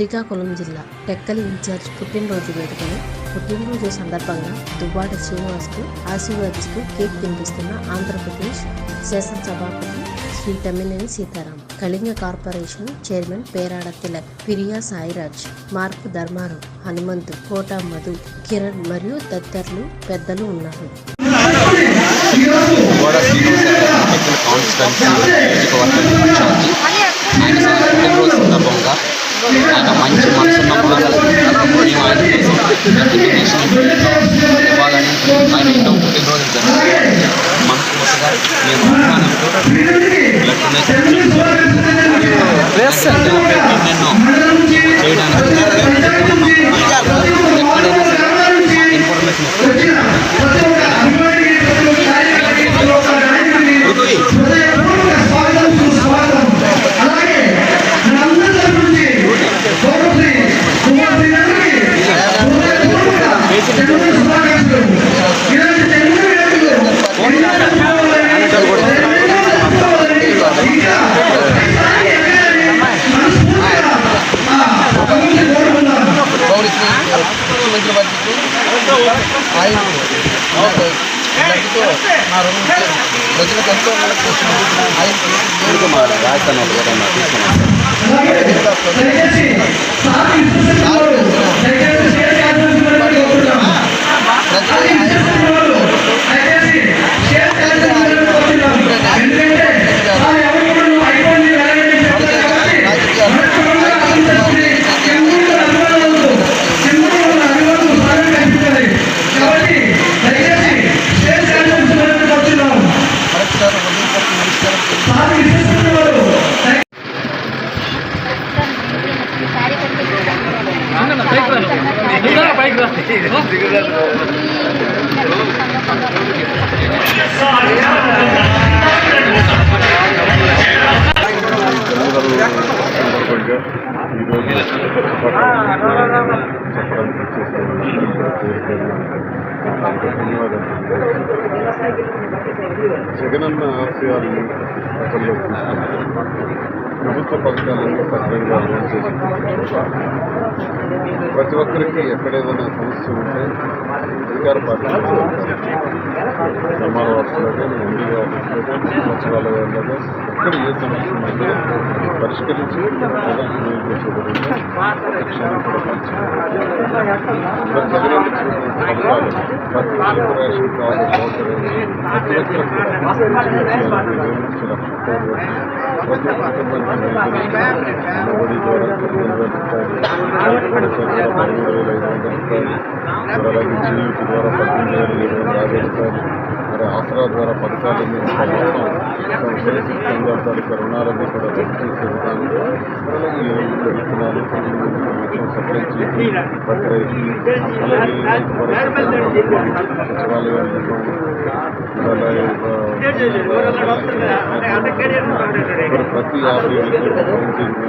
శ్రీకాకుళం జిల్లా టెక్కలి ఇన్ఛార్జ్ పుట్టినరోజు వేడుకలు పుట్టినరోజు సందర్భంగా దువ్వాడ శ్రీనివాస్కు ఆశీర్వదిస్తూ కేక్ తినిపిస్తున్న ఆంధ్రప్రదేశ్ శాసనసభాపతి శ్రీ తమ్మినేని సీతారాం కళింగ కార్పొరేషన్ చైర్మన్ పేరాడ తిలక్ పిరియా సాయిరాజ్ మార్పు ధర్మారావు హనుమంతు కోట మధు కిరణ్ మరియు తదితరులు పెద్దలు ఉన్నారు. ఆయన సందర్భంగా ఆయన మంచి మనసు మాటలు మేము ఆయన సర్టిఫికేషన్ ఇవ్వాలని ఆయన ఎన్నో పుట్టినరోజు జరుగుతుంది మేము ఆయన లబ్ధితో నా రుణం ప్రజలకు ఎంతో ఆయన రాజస్థాన్ ఒకటన్నా తీసుకున్నాను జగనన్న ఆశయాలను ప్రజల్లో ప్రభుత్వ పథకాలను సక్రమంగా అమలు చేసి ప్రతి ఒక్కరికి ఎక్కడేదైనా సమస్య ఉంటే అధికార పార్టీ ఎంఆర్ఓ ఆఫీసులో కానీ ఎండీఓ ఆఫీసులో కానీ సచివాలయాల్లో కానీ ఎక్కడ ఏ సమస్య ఉందో పరిష్కరించి ప్రజలకు మేలు చేసే విధంగా లక్ష్యాన్ని కూడా పనిచేయాలి. మరి జగనన్న ఇచ్చినటువంటి పథకాలు ప్రతి ఒక్క రేషన్ కార్డు సౌకర్యం ప్రతి ఒక్కరు కూడా జీవితాలకు నిర్మించే లక్ష్యంతో ప్రతి ఒక్క కుటుంబానికి అమ్మఒడి ద్వారా పదిహేను వేల రూపాయలు రైతు భరోసా ద్వారా పదమూడు వేల ఐదు వందల రూపాయలు మరి అలాగే జీవిత ద్వారా పద్దెనిమిది వేల ఏడు వందల యాభై రూపాయలు మరి ఆసరా ద్వారా పథకాలన్నీ ఇంకా మొత్తం శక్తి కేంద్రాల తాలూకా రుణాలన్నీ కూడా రద్దు చేసే ప్రతి రైతుకి అలాగే రైతు భరోసా కేంద్రాలు సచివాలయాలు అలాగే మరి ప్రతి యాభై ఏళ్ళకి ఒక కౌన్సిలింగ్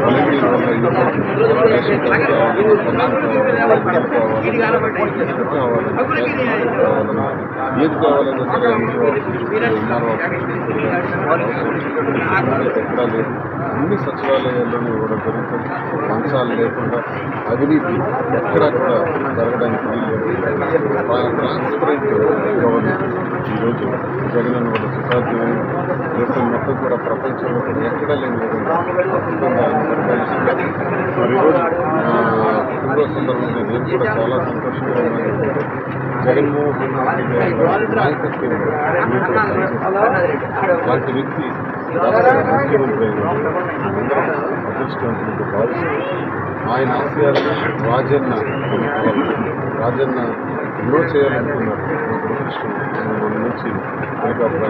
బలహీన వల్ల ఇంట్లో రేషన్ కార్డు కావాలి పెన్షన్ కావాలి వైద్యం కావాలి ఇసుక కావాలి గ్యాస్ సిలిండర్ కావాలన్నా ఏది కావాలన్నా సరే అన్ని సచివాలయాల్లోనూ ఇవ్వడం జరుగుతుంది లంచాలు లేకుండా అవినీతి ఎక్కడా కూడా జరగడానికి ట్రాన్స్పరెంట్ గవర్నెన్స్ ఈరోజు జగన్ వల్ల సుసాధ్యమైన దేశం మొత్తం కూడా ప్రపంచంలో కూడా ఎక్కడా లేని విధంగా మరి ఈరోజు సందర్భంగా నేను కూడా చాలా సంతోషంగా ఉన్నాను. జగన్మోహన్ రెడ్డి గారి నాయకత్వం మీతో పనిచేస్తున్నారు. అలాంటి వ్యక్తి అదృష్టవంతులకు ఆయన ఆశయాలను రాజన్న రాజన్న ఎన్నో చేయాలనుకున్నారు. మన ఆయన మన నుంచి హెలికాప్టర్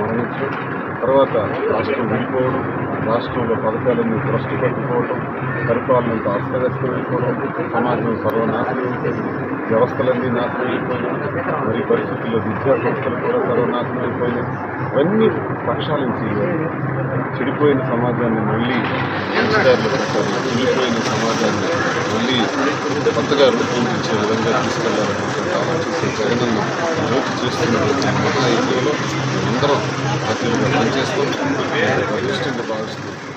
మరణించడం తర్వాత రాష్ట్రం వెళ్ళిపోవడం రాష్ట్రంలో పథకాలన్నీ దృష్టి పెట్టుకోవడం పరిపాలనంతా అస్తవ్యస్తమైపోవడం సమాజం సర్వనాశనం వ్యవస్థలన్నీ నాశనం అయిపోయినాయి మరి పరిస్థితుల్లో విద్యా సంస్థలు కూడా సర్వనాశనం అయిపోయినాయి. ఇవన్నీ పక్షాల నుంచి చెడిపోయిన సమాజాన్ని మళ్ళీ సంస్కారాలు పెట్టాలి చెడిపోయిన సమాజాన్ని మళ్ళీ కొత్తగా రూపొందించే విధంగా తీసుకెళ్ళాలనేటువంటి ఆలోచించే జగనన్న జ్యోతి చేస్తున్నటువంటి మహాయజ్ఞంలో అందరం ప్రజలుగా పనిచేస్తూ ప్రతిష్టంగా భావిస్తున్నాం